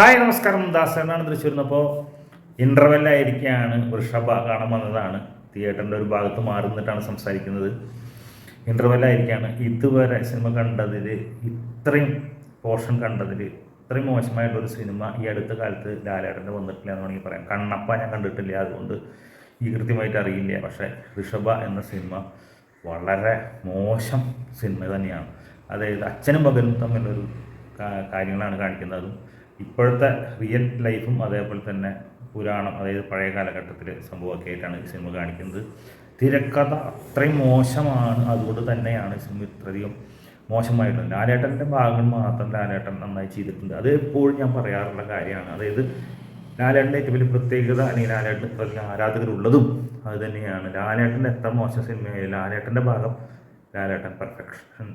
Hi നമസ്കാരം. ദാസ് എന്നാണ് അപ്പോൾ ഇന്റർവെല്ലായിരിക്കുകയാണ് വൃഷഭ കാണാൻ വന്നതാണ്. തിയേറ്ററിന്റെ ഒരു ഭാഗത്ത് മാറി നിന്നിട്ടാണ് സംസാരിക്കുന്നത് ഇന്റർവെല്ലായിരിക്കുകയാണ് ഇതുവരെ സിനിമ കണ്ടതിൽ ഇത്രയും പോർഷൻ കണ്ടതിൽ ഇത്രയും മോശമായിട്ടൊരു സിനിമ ഈ അടുത്ത കാലത്ത് ലാലേട്ടന്റെ വന്നിട്ടില്ല എന്ന് വേണമെങ്കിൽ പറയാം. കണ്ണപ്പ ഞാൻ കണ്ടിട്ടില്ല. അതുകൊണ്ട് ഈ കൃത്യമായിട്ട് അറിയില്ല. പക്ഷേ ഋഷഭ എന്ന സിനിമ വളരെ മോശം സിനിമ തന്നെയാണ്. അതായത് അച്ഛനും മകനും തമ്മിലൊരു കാര്യങ്ങളാണ് കാണിക്കുന്നത്. ഇപ്പോഴത്തെ റിയൽ ലൈഫും അതേപോലെ തന്നെ പുരാണം അതായത് പഴയ കാലഘട്ടത്തിലെ സംഭവമൊക്കെ ആയിട്ടാണ് ഈ സിനിമ കാണിക്കുന്നത്. തിരക്കഥ അത്രയും മോശമാണ് അതുകൊണ്ട് തന്നെയാണ് സിനിമ ഇത്രയധികം മോശമായിട്ടുള്ളത്. ലാലേട്ടന്റെ ഭാഗങ്ങൾ മാത്രം ലാലേട്ടൻ നന്നായി ചെയ്തിട്ടുണ്ട്. അത് എപ്പോഴും ഞാൻ പറയാറുള്ള കാര്യമാണ്. അതായത് ലാലേട്ടന്റെ ഏറ്റവും വലിയ പ്രത്യേകത അല്ലെങ്കിൽ ലാലേട്ടൻ പ്രതി ആരാധകരുള്ളതും അത് തന്നെയാണ്. ലാലേട്ടന്റെ എത്ര മോശം സിനിമയായാലും ലാലേട്ടന്റെ ഭാഗം ലാലേട്ടൻ പെർഫെക്ഷൻ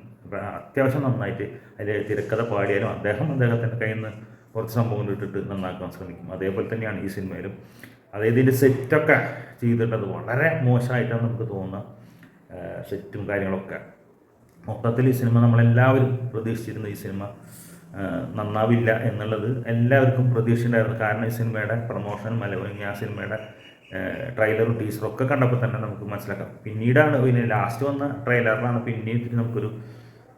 അത്യാവശ്യം നന്നായിട്ട് അതിൽ തിരക്കഥ പാടിയാലും അദ്ദേഹം അദ്ദേഹത്തിന്റെ കയ്യിൽ നിന്ന് കുറച്ച് സംഭവങ്ങൾ ഇട്ടിട്ട് നന്നാക്കാൻ ശ്രമിക്കും. അതേപോലെ തന്നെയാണ് ഈ സിനിമയിലും. അതായത് ഇതിന്റെ സെറ്റൊക്കെ ചെയ്തിട്ടത് വളരെ മോശമായിട്ടാണ് നമുക്ക് തോന്നുന്ന സെറ്റും കാര്യങ്ങളൊക്കെ. മൊത്തത്തിൽ ഈ സിനിമ നമ്മളെല്ലാവരും പ്രതീക്ഷിച്ചിരുന്ന ഈ സിനിമ നന്നാവില്ല എന്നുള്ളത് എല്ലാവർക്കും പ്രതീക്ഷയുണ്ടായിരുന്നു. കാരണം ഈ സിനിമയുടെ പ്രൊമോഷനും അല്ലെങ്കിൽ ആ സിനിമയുടെ ട്രെയിലറും ടീസറും ഒക്കെ കണ്ടപ്പോൾ തന്നെ നമുക്ക് മനസ്സിലാക്കാം. പിന്നീടാണ് പിന്നെ ലാസ്റ്റ് വന്ന ട്രെയിലറിലാണ് ഇതിന് നമുക്കൊരു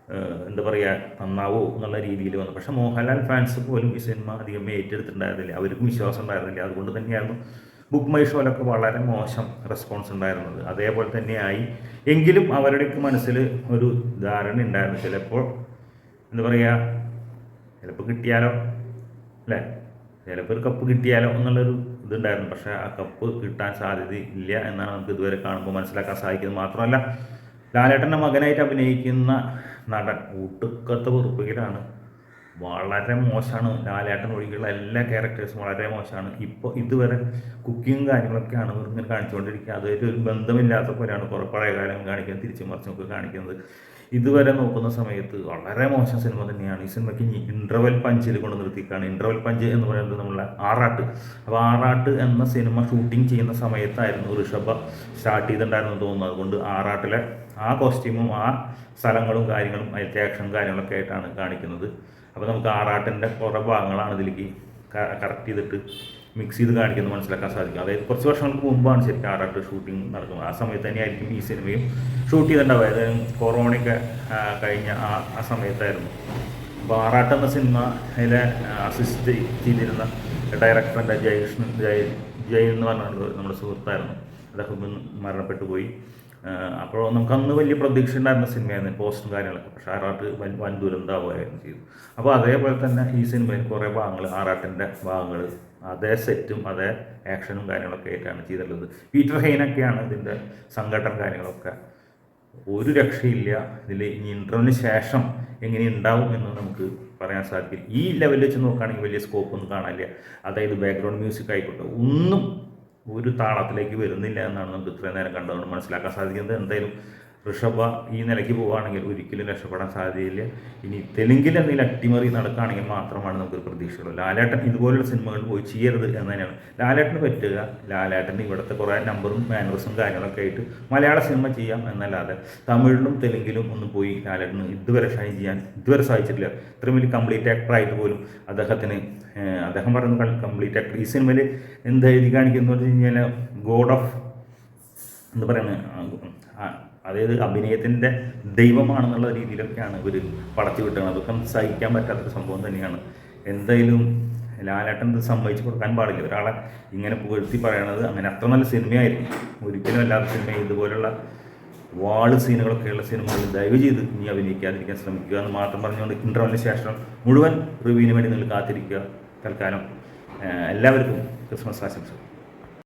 എന്താ പറയുക നന്നാവോ എന്നുള്ള രീതിയിൽ വന്നു. പക്ഷെ മോഹൻലാൽ ഫാൻസ് പോലും ഈ സിനിമ അധികം ഏറ്റെടുത്തിട്ടുണ്ടായിരുന്നില്ല. അവർക്കും വിശ്വാസം ഉണ്ടായിരുന്നില്ല. അതുകൊണ്ട് തന്നെയായിരുന്നു ബുക്ക് മൈ ഷോയിലൊക്കെ വളരെ മോശം റെസ്പോൺസ് ഉണ്ടായിരുന്നത്. അതേപോലെ തന്നെയായി. എങ്കിലും അവരുടെയൊക്കെ മനസ്സിൽ ഒരു ധാരണ ഉണ്ടായിരുന്നു. ചിലപ്പോൾ എന്താ പറയുക ചിലപ്പോൾ കിട്ടിയാലോ അല്ലേ? ചിലപ്പോൾ ഒരു കപ്പ് കിട്ടിയാലോ എന്നുള്ളൊരു ഇതുണ്ടായിരുന്നു. പക്ഷേ ആ കപ്പ് കിട്ടാൻ സാധ്യത ഇല്ല എന്നാണ് നമുക്ക് ഇതുവരെ കാണുമ്പോൾ മനസ്സിലാക്കാൻ സാധിക്കുന്നത്. മാത്രമല്ല ലാലേട്ടന്റെ മകനായിട്ട് അഭിനയിക്കുന്ന നടൻ ഊട്ടുക്കത്തെ വെറുപ്പിക്കലാണ്. വളരെ മോശമാണ് ലാലേട്ടൻ ഒഴികെയുള്ള എല്ലാ ക്യാരക്ടേഴ്സും വളരെ മോശമാണ്. ഇപ്പോൾ ഇതുവരെ കുക്കിങ്ങും കാര്യങ്ങളൊക്കെയാണ് ഇങ്ങനെ കാണിച്ചുകൊണ്ടിരിക്കുക. അതായത് ഒരു ബന്ധമില്ലാത്ത പോലെയാണ് കുറേ പഴയ കാലം കാണിക്കുന്നത് തിരിച്ചു മറിച്ചൊക്കെ കാണിക്കുന്നത്. ഇതുവരെ നോക്കുന്ന സമയത്ത് വളരെ മോശം സിനിമ തന്നെയാണ്. ഈ സിനിമയ്ക്ക് ഇന്റർവെൽ പഞ്ചിൽ കൊണ്ട് നിർത്തിക്കാണ്. ഇന്റർവെൽ പഞ്ച് എന്ന് പറയുന്നത് നമ്മളെ ആറാട്ട്. അപ്പോൾ ആറാട്ട് എന്ന സിനിമ ഷൂട്ടിംഗ് ചെയ്യുന്ന സമയത്തായിരുന്നു ഋഷഭ സ്റ്റാർട്ട് ചെയ്തിട്ടുണ്ടായിരുന്നു തോന്നുന്നു. അതുകൊണ്ട് ആറാട്ടിലെ ആ കോസ്റ്റ്യൂമും ആ സ്ഥലങ്ങളും കാര്യങ്ങളും അതിലത്തെ ആക്ഷൻ കാര്യങ്ങളൊക്കെ ആയിട്ടാണ് കാണിക്കുന്നത്. അപ്പോൾ നമുക്ക് ആറാട്ടിന്റെ കുറേ ഭാഗങ്ങളാണ് ഇതിലേക്ക് കറക്റ്റ് ചെയ്തിട്ട് മിക്സ് ചെയ്ത് കാണിക്കുന്നത് മനസ്സിലാക്കാൻ സാധിക്കും. അതായത് കുറച്ച് വർഷങ്ങൾക്ക് മുമ്പാണ് ശരിക്കും ആറാട്ട് ഷൂട്ടിംഗ് നടക്കുന്നത്. ആ സമയത്ത് തന്നെയായിരിക്കും ഈ സിനിമയും ഷൂട്ട് ചെയ്തിട്ടുണ്ടാവുക. അതായത് കൊറോണയൊക്കെ കഴിഞ്ഞ ആ ആ സമയത്തായിരുന്നു. അപ്പോൾ ആറാട്ട് എന്ന സിനിമ അതിലെ അസിസ്റ്റ് ചെയ്തിരുന്ന ഡയറക്ടറിന്റെ ജയകൃഷ്ണൻ ജയ ജയ എന്ന് പറഞ്ഞ നമ്മുടെ സുഹൃത്തായിരുന്നു. അദ്ദേഹം മരണപ്പെട്ടു പോയി അപ്പോൾ നമുക്ക് അന്ന് വലിയ പ്രതീക്ഷ ഉണ്ടായിരുന്ന സിനിമയായിരുന്നു പോസ്റ്റും കാര്യങ്ങളൊക്കെ. പക്ഷേ ആറാട്ട് വൻ വൻ ദുരന്തമാവുകയായിരുന്നു ചെയ്തു അപ്പോൾ അതേപോലെ തന്നെ ഈ സിനിമയിൽ കുറേ ഭാഗങ്ങൾ ആറാട്ടിന്റെ ഭാഗങ്ങൾ അതേ സെറ്റും അതേ ആക്ഷനും കാര്യങ്ങളൊക്കെ ആയിട്ടാണ് ചെയ്തിട്ടുള്ളത്. പീറ്റർ ഹെയിനൊക്കെയാണ് ഇതിന്റെ സംഘടന കാര്യങ്ങളൊക്കെ. ഒരു രക്ഷയില്ല. ഇതിൽ ഇനി ഇന്റർവ്യൂവിന് ശേഷം എങ്ങനെ ഉണ്ടാവും എന്ന് നമുക്ക് പറയാൻ സാധിക്കില്ല. ഈ ലെവലിൽ വെച്ച് നോക്കുകയാണെങ്കിൽ വലിയ സ്കോപ്പ് ഒന്നും കാണാനില്ല. അതായത് ബാക്ക്ഗ്രൗണ്ട് മ്യൂസിക് ആയിക്കോട്ടെ ഒന്നും ഒരു താളത്തിലേക്ക് വരുന്നില്ല എന്നാണ് നമുക്ക് ഇത്രയും നേരം കണ്ടതുകൊണ്ട് മനസ്സിലാക്കാൻ സാധിക്കുന്നത്. എന്തായാലും ഋഷഭ ഈ നിലയ്ക്ക് പോവുകയാണെങ്കിൽ ഒരിക്കലും രക്ഷപ്പെടാൻ സാധ്യതയില്ല. ഇനി തെലുങ്കിൽ എന്തെങ്കിലും അട്ടിമറി നടക്കുകയാണെങ്കിൽ മാത്രമാണ് നമുക്കൊരു പ്രതീക്ഷയുള്ളൂ. ലാലേട്ടൻ ഇതുപോലുള്ള സിനിമകൾ പോയി ചെയ്യരുത് എന്ന് തന്നെയാണ്. ലാലേട്ടന് പറ്റുക. ലാലേട്ടൻ ഇവിടുത്തെ കുറേ നമ്പറും മാനേഴ്സും കാര്യങ്ങളൊക്കെ ആയിട്ട് മലയാള സിനിമ ചെയ്യാം എന്നല്ലാതെ തമിഴിലും തെലുങ്കിലും ഒന്ന് പോയി ലാലേട്ടന് ഇതുവരെ ഷൈൻ ചെയ്യാൻ ഇതുവരെ സാധിച്ചിട്ടില്ല. ഇത്രയും വലിയ കംപ്ലീറ്റ് ആക്ടറായിട്ട് പോലും അദ്ദേഹത്തിന് അദ്ദേഹം പറയുന്ന കംപ്ലീറ്റ് ആക്ടർ ഈ സിനിമയിൽ എന്ത് എഴുതി കാണിക്കുന്നു വെച്ച് കഴിഞ്ഞാൽ ഗോഡ് ഓഫ് എന്താ പറയുന്നത് അതായത് അഭിനയത്തിന്റെ ദൈവമാണെന്നുള്ള രീതിയിലൊക്കെയാണ് ഇവർ പടച്ചു വിട്ടുന്നത് അതൊക്കെ സഹിക്കാൻ പറ്റാത്തൊരു സംഭവം തന്നെയാണ്. എന്തായാലും ലാലേട്ടൻ ഇത് സമ്മതിച്ച് കൊടുക്കാൻ പാടില്ല. ഒരാളെ ഇങ്ങനെ പുകഴ്ത്തി പറയണത് അങ്ങനെ അത്ര നല്ല സിനിമയായിരിക്കും. ഒരിക്കലും അല്ലാത്ത സിനിമ ഇതുപോലുള്ള വാൾ സീനുകളൊക്കെയുള്ള സിനിമകളിൽ ദയവ് ചെയ്ത് ഇനി അഭിനയിക്കാതിരിക്കാൻ ശ്രമിക്കുക എന്ന് മാത്രം പറഞ്ഞുകൊണ്ട് ഇന്റർവെല്ലിന് ശേഷം മുഴുവൻ റിവ്യൂവിന് വേണ്ടി നിങ്ങൾ കാത്തിരിക്കുക. തൽക്കാലം എല്ലാവർക്കും ക്രിസ്മസ് ആശംസകൾ.